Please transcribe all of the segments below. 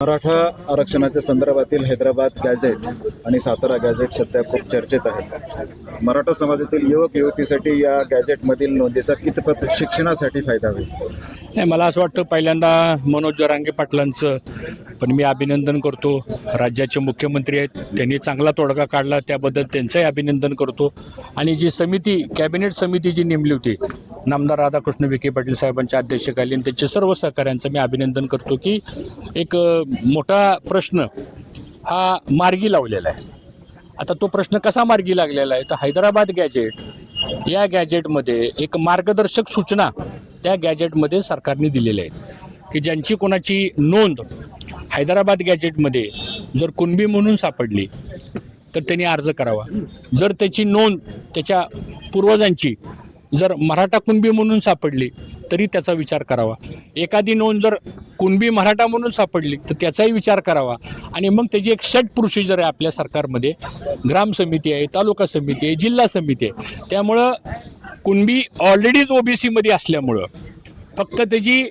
मराठा आरक्षणाच्या संदर्भातील हैदराबाद गॅझेट आणि सातारा गॅझेट सध्या खूप चर्चेत आहे मराठा समाजातील युवक युवतीसाठी या गॅझेटमधील नोंदीचा कितपत शिक्षणासाठी फायदा होईल? नाही मला असं वाटतं पहिल्यांदा मनोज जरांगे पाटलांचं पण मी अभिनंदन करतो. राज्याचे मुख्यमंत्री आहेत त्यांनी चांगला तोडगा काढला त्याबद्दल त्यांचंही अभिनंदन करतो. आणि जी समिती कॅबिनेट समिती जी नेमली होती नामदार राधाकृष्ण विखे पाटील साहेबांच्या अध्यक्षतेखाली आणि त्यांच्या सर्व सहकाऱ्यांचं मी अभिनंदन करतो की एक मोठा प्रश्न हा मार्गी लावलेला आहे. आता तो प्रश्न कसा मार्गी लागलेला आहे? तर हैदराबाद गॅजेट या गॅजेटमध्ये एक मार्गदर्शक सूचना त्या गॅजेटमध्ये सरकारने दिलेल्या आहेत. की ज्यांची कोणाची नोंद हैदराबाद गॅजेटमध्ये जर कुणबी म्हणून सापडली तर त्यांनी अर्ज करावा. जर त्याची नोंद त्याच्या पूर्वजांची जर मराठा कुणबी म्हणून सापडली तरी त्याचा विचार करावा. एखादी नोंद जर कुणबी मराठा म्हणून सापडली तर त्याचाही विचार करावा. आणि मग त्याची एक सेट प्रोसिजर आहे आपल्या सरकारमध्ये. ग्राम समिती आहे तालुका समिती आहे जिल्हा समिती आहे. त्यामुळं कुणबी ऑलरेडीच ओबीसीमध्ये असल्यामुळं फक्त त्याची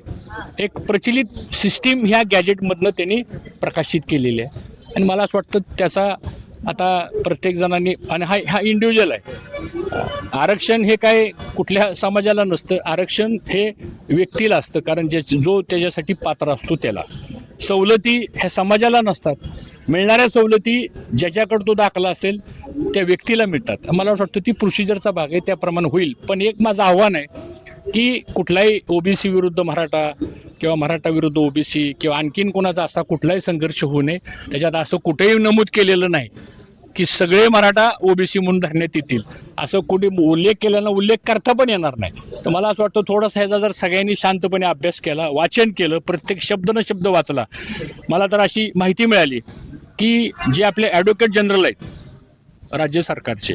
एक प्रचलित सिस्टीम ह्या गॅजेटमधनं त्यांनी प्रकाशित केलेली आहे. आणि मला असं वाटतं त्याचा आता प्रत्येक जणांनी आणि हा हा इंडिव्हिज्युअल आहे. आरक्षण हे काय कुठल्या समाजाला नसतं. आरक्षण हे व्यक्तीला असतं. कारण जे जो त्याच्यासाठी पात्र असतो त्याला. सवलती ह्या समाजाला नसतात. मिळणाऱ्या सवलती ज्याच्याकडे तो दाखला असेल त्या व्यक्तीला मिळतात. मला असं वाटतं ती प्रोसिजरचा भाग आहे. त्याप्रमाणे होईल. पण एक माझं आव्हान आहे की कुठलाही ओबीसी विरुद्ध मराठा किंवा मराठा विरुद्ध ओबीसी किंवा आणखीन कोणाचा असा कुठलाही संघर्ष होऊ नये. त्याच्यात असं कुठेही नमूद केलेलं नाही की सगळे मराठा ओबीसी म्हणून धरण्यात येतील असं कुठे उल्लेख केल्यानं उल्लेख करता पण येणार नाही. तर मला असं वाटतं थोडासा ह्याचा जर सगळ्यांनी शांतपणे अभ्यास केला वाचन केलं प्रत्येक शब्द न शब्द वाचला मला तर अशी माहिती मिळाली की जे आपले ॲडव्होकेट जनरल आहेत राज्य सरकारचे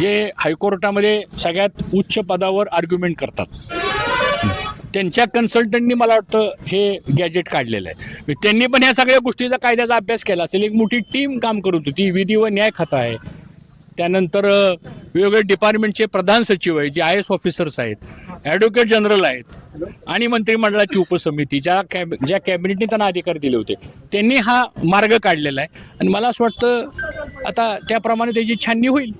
जे हायकोर्टामध्ये सगळ्यात उच्च पदावर आर्ग्युमेंट करतात. त्यांच्या कन्सल्टंटनी मला वाटतं हे गॅजेट काढलेलं आहे. म्हणजे त्यांनी पण ह्या सगळ्या गोष्टीचा कायद्याचा अभ्यास केला असेल. एक मोठी टीम काम करत होती. विधी व न्याय खातं आहे. त्यानंतर वेगवेगळ्या वेगवेगळे डिपार्टमेंटचे प्रधान सचिव आहे जे आय एस ऑफिसर्स आहेत ॲडव्होकेट जनरल आहेत आणि मंत्रिमंडळाची उपसमिती ज्या कॅब ज्या कॅबिनेटने त्यांना अधिकार दिले होते. त्यांनी हा मार्ग काढलेला आहे. आणि मला असं वाटतं आता त्याप्रमाणे त्याची छाननी होईल.